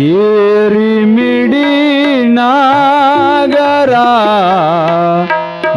ಏರಿಮಿಡಿ ನಾಗರ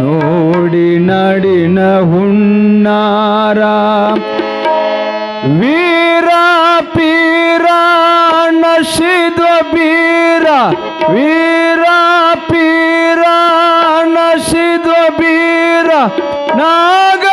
ನೋಡಿ ನಡಿನ ಹುಣ್ಣಾರ. ವೀರ ಪೀರ ನಶಿದ್ವ ಬೀರ ವೀರ ಪೀರ ನಶಿದ್ವ ಬೀರ ನಾಗಟಾನ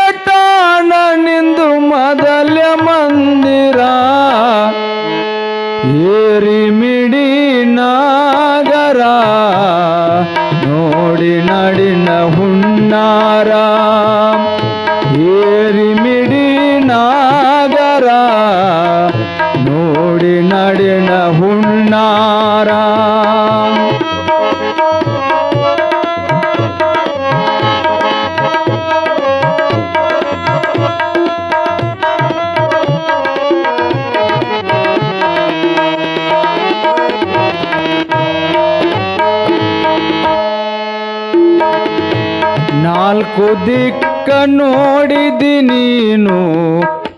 ನಾಲ್ಕು ದಿಕ್ಕ ನೋಡಿದಿ ನೀನು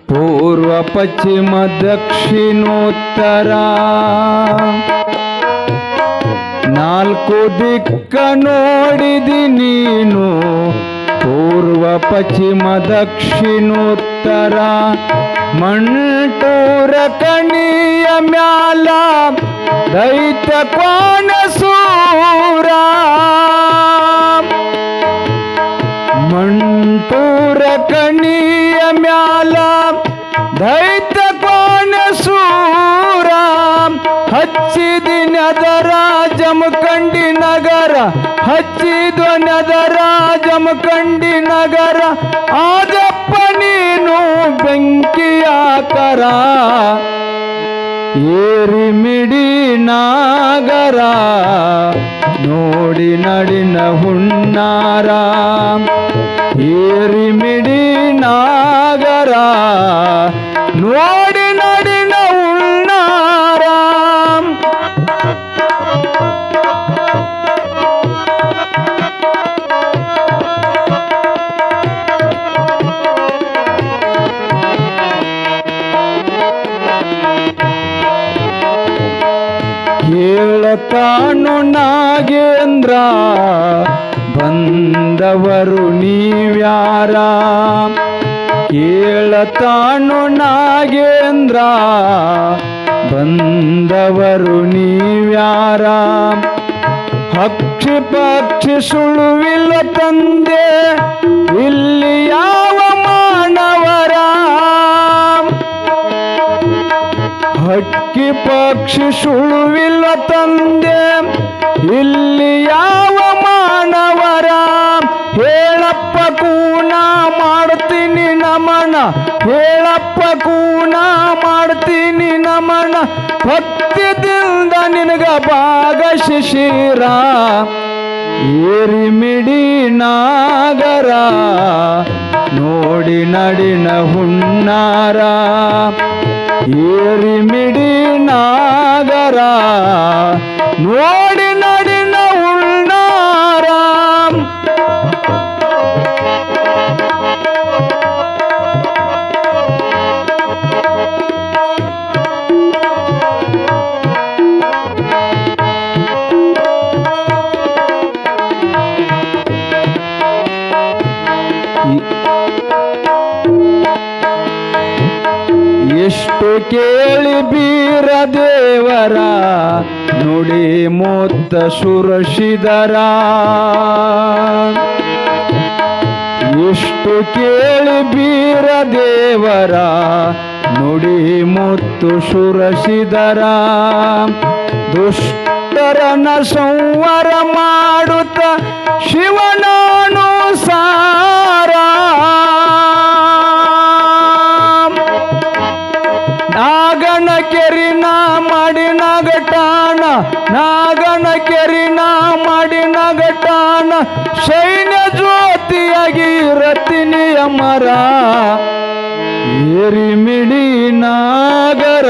ಪೂರ್ವ, ಪಶ್ಚಿಮ, ದಕ್ಷಿಣೋತ್ತರ. ನಾಲ್ಕು ದಿಕ್ಕ ನೋಡಿದಿ ನೀನು ಪೂರ್ವ, ಪಶ್ಚಿಮ, ದಕ್ಷಿಣೋತ್ತರ. ಮಂಟೂರ ಕಣಿಯ ಮ್ಯಾಲ ದೈತ್ಯ ಕೋಣ ಸೂರ ಕಣಿಯ ಮ್ಯಾಲ ದೈತ್ಯ ಕೋಣ ಸೂರ ಹಚ್ಚಿದಿ ನದರ ಜಮಖಂಡಿ ನಗರ ಹಚ್ಚಿದ ನದರ ಜಮಖಂಡಿ ನಗರ. ಆದಪ್ಪ ನೀನು ಬೆಂಕಿಯಾಕರ ಏರಿಮಿಡಿ ನಾಗರ. ನೋಡಿ ನಡಿನ ಹುಣ್ಣಾರ ಏರಿಮಿಡಿ ನಾಗರ ಕೇಳತಾನು ನಾಗೇಂದ್ರ ಬಂದವರು ನೀವ್ಯಾರ? ಕೇಳತಾನು ನಾಗೇಂದ್ರ ಬಂದವರು ನೀವ್ಯಾರ? ಹಕ್ಷಿ ಪಕ್ಷಿ ಸುಳುವಿಲ್ಲ ತಂದೆ ಇಲ್ಲಿ ಪಕ್ಷಿ ಸುಳುವಿಲ್ಲ ತಂದೆ. ಇಲ್ಲಿ ಯಾವ ಮಾನವರ? ಹೇಳಪ್ಪ ಕೂನ ಮಾಡ್ತೀನಿ ನಮನ. ಹೇಳಪ್ಪ ಕೂನ ಮಾಡ್ತೀನಿ ನಮನ. ಭಕ್ತಿದಿಂದ ನಿನಗ ಭಾಗ ಶಿಶಿರ. ಏರಿಮಿಡಿ ನಾಗರ. ನೋಡಿ ನಡಿನ ಹುಣ್ಣಾರ. ಏರಿಮಿಡಿ ನಾಗರ ನೋಡಿ ನಡಿನ ಹುಣ್ಣಾರ ಎಷ್ಟು ಕೇಳಿ ಬೀರ ದೇವರ ನುಡಿ ಮೂತ್ತ ಸುರಶಿದರ. ಇಷ್ಟು ಕೇಳಿ ಬೀರ ದೇವರ ನುಡಿ ಮುತ್ತು ಸುರಸಿದರ ದುಷ್ಟರನ ಸಂವರ ಮಾಡುತ್ತ ಶಿವನಾನು ಸಾರ ಕೆರಿನ ಮಾಡಿ ನಗಟಾನ ನಾಗನ ಕೆರಿನ ಮಾಡಿ ನಗಟಾನ ಶೈನ್ಯ ಜ್ಯೋತಿಯಾಗಿ ರತಿನಿಯ ಮರ ಏರಿ ಮಿಡಿ ನಾಗರ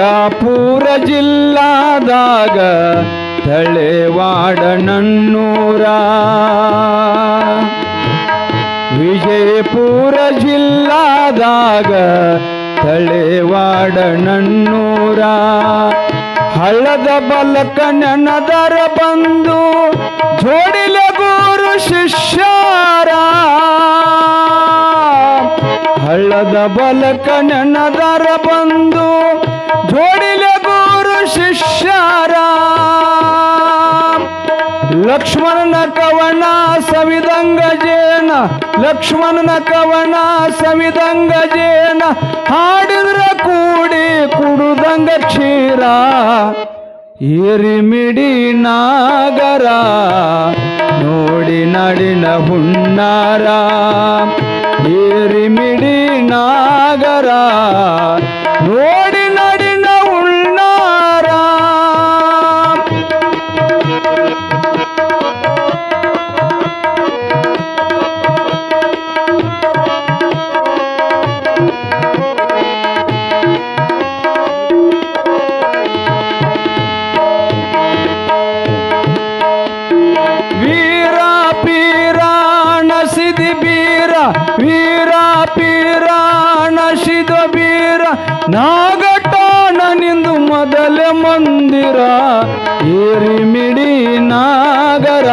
ಬಿಜಾಪುರ ಜಿಲ್ಲಾದಾಗ ತಳೆವಾಡ ನನ್ನೂರ ವಿಜಯಪುರ ಜಿಲ್ಲಾದಾಗ ತಳೆವಾಡ ನನ್ನೂರ ಹಳ್ಳದ ಬಲಕ ನನದರ ಬಂದು ಜೋಡಿಲ ಗುರು ಶಿಷ್ಯಾರ. ಹಳ್ಳದ ಬಲಕ ನನದರ ಬಂದು ಲಕ್ಷ್ಮಣನ ಕವನ ಸವಿದಂಗ ಜೇನ ಲಕ್ಷ್ಮಣನ ಕವನ ಸವಿದಂಗ ಜೇನ, ಹಾಡಿದ್ರ ಕೂಡಿ ಕುಡುದಂಗ ಕ್ಷೀರ, ಏರಿಮಿಡಿ ನಾಗರ, ನೋಡಿ ನಡಿನ ಹುಣ್ಣಾರ, ಏರಿಮಿಡಿ ನಾಗರ ನಾಗಟಾಣ ನಿಂದು ಮೊದಲ ಮಂದಿರ ಏರಿಮಿಡಿ ನಾಗರ.